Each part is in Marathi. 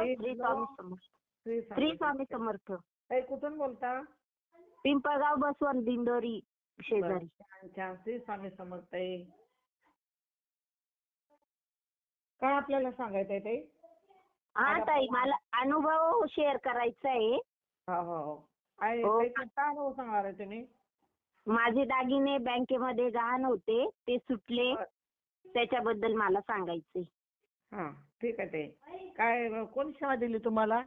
श्री स्वामी समर्थ श्री श्री स्वामी समर्थ ताई कुठून बोलता पिंपळगाव बसवंत दिंडोरी शेजारी छान श्री स्वामी समर्थ ताई काय आपल्याला सांगायचंय ताई हा ताई मला अनुभव शेअर करायचा आहे हो हो आहे. ताई कोणता अनुभव सांगणार आहे तुम्ही माझे दागिने बँकेमध्ये गहाण होते ते सुटले. त्याच्याबद्दल मला सांगायचंय हा ठीक आहे ताई. काय कोण सेवा दिली तुम्हाला?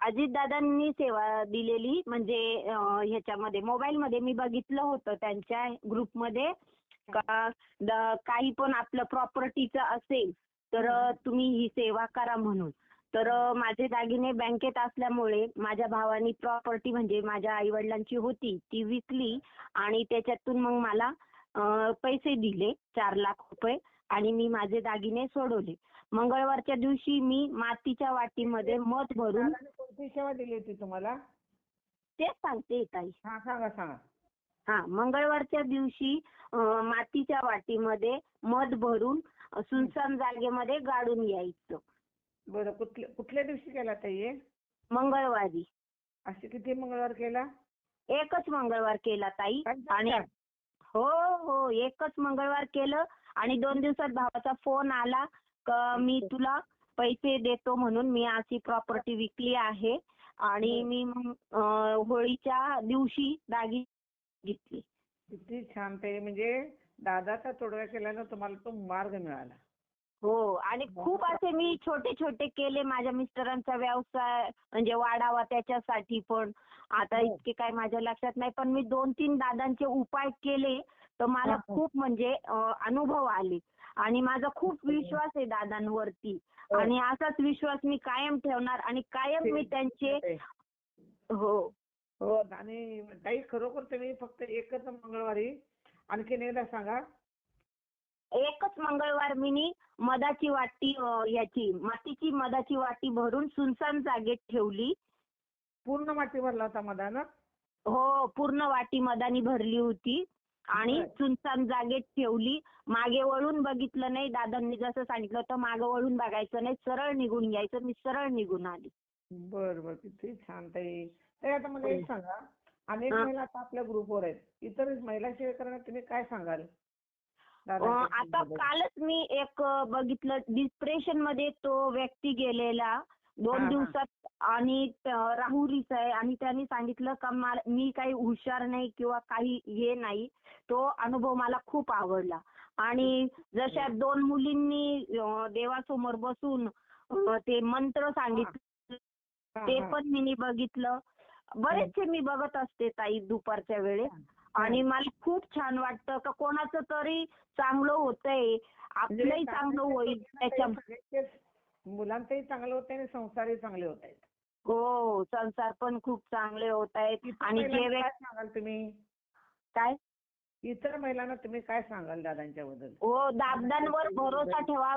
अजितदादांनी सेवा दिलेली म्हणजे अं, ह्याच्यामध्ये मोबाईलमध्ये मी बघितलं होतं त्यांच्या ग्रुपमध्ये. का द- काही पण आपलं प्रॉपर्टीचं असेल तर तुम्ही ही सेवा करा म्हणून. तर माझे दागिने बँकेत असल्यामुळे माझ्या भावानी प्रॉपर्टी म्हणजे माझ्या आई वडिलांची होती ती विकली आणि त्याच्यातून मग मला अं, पैसे दिले चार लाख रुपये आणि मी माझे दागिने सोडवले. मंगळवारच्या दिवशी मी मातीच्या वाटीमध्ये मध भरून दादाने कोणती सेवा दिली होती तुम्हाला? तेच सांगते ताई. हा सांगा सांगा. हा मंगळवारच्या दिवशी अं, मातीच्या वाटीमध्ये मध भरून अं, सुनसान जागेमध्ये गाडून यायचं. बरं कुठल्या कुठल्या दिवशी केला ताई हे? मंगळवारी. असे किती मंगळवार केला? एकच मंगळवार केला ताई. आणि हो हो एकच मंगळवार केलं आणि दोन दिवसात भावाचा फोन आला. का मी तुला पैसे देतो म्हणून मी अशी प्रॉपर्टी विकली आहे आणि मी होळीच्या दिवशी दागी घेतली. किती छान ताई. म्हणजे दादाचा तोडगा केल्यानं तुम्हाला तो मार्ग मिळाला. हो. आणि खूप असे मी छोटे छोटे केले माझ्या मिस्टरांचा व्यवसाय म्हणजे वाढावा त्याच्यासाठी पण. आता हो. इतके काय माझ्या लक्षात नाही पण मी दोन तीन दादांचे उपाय केले तर मला. खूप म्हणजे अनुभव आले. आणि माझा खूप विश्वास आहे दादांवरती. हो. आणि असाच विश्वास मी कायम ठेवणार आणि कायम मी त्यांचे. हो. हो आणि ताई खरोखर तुम्ही फक्त एकच मंगळवारी आणखीन एकदा सांगा. एकच मंगळवार मी मधाची वाटी याची मातीची मधाची वाटी भरून सुनसान जागेत ठेवली. पूर्ण माती भरला होता मधानं? हो पूर्ण वाटी मधानी भरली होती. आणि. सुनसान जागेत ठेवली. मागे वळून बघितलं नाही दादांनी जसं सांगितलं होतं मागे वळून बघायचं नाही सरळ निघून यायचं मी सरळ निघून आली. बर बर किती छान ताई. ताई आता मला एक सांगा. अनेक. महिला आता आपल्या ग्रुपवर आहेत. इतर महिला तुम्ही काय सांगाल? आता. कालच मी एक बघितलं. डिप्रेशनमध्ये तो व्यक्ती गेलेला. दोन. दिवसात आणि राहुरीचा आहे. आणि त्यांनी सांगितलं का मी काही हुशार नाही किंवा काही हे नाही. तो अनुभव मला खूप आवडला. आणि जशा दोन मुलींनी देवासमोर बसून ते मंत्र सांगितले ते. पण मी बघितलं. बरेचसे मी बघत असते ताई दुपारच्या वेळेस. आणि मला खूप छान वाटतं का कोणाचं तरी चांगलं होतंय आपलंही म्हणजे चांगलं होईल त्याच्या मुलांचंही चांगलं होतंय आणि संसारही चांगले होत आहेत. हो संसार पण खूप चांगले होत आहेत. आणि जे सांगाल तुम्ही? काय? इतर महिलांना तुम्ही काय सांगाल दादांच्या बद्दल? हो दादांवर भरोसा ठेवा.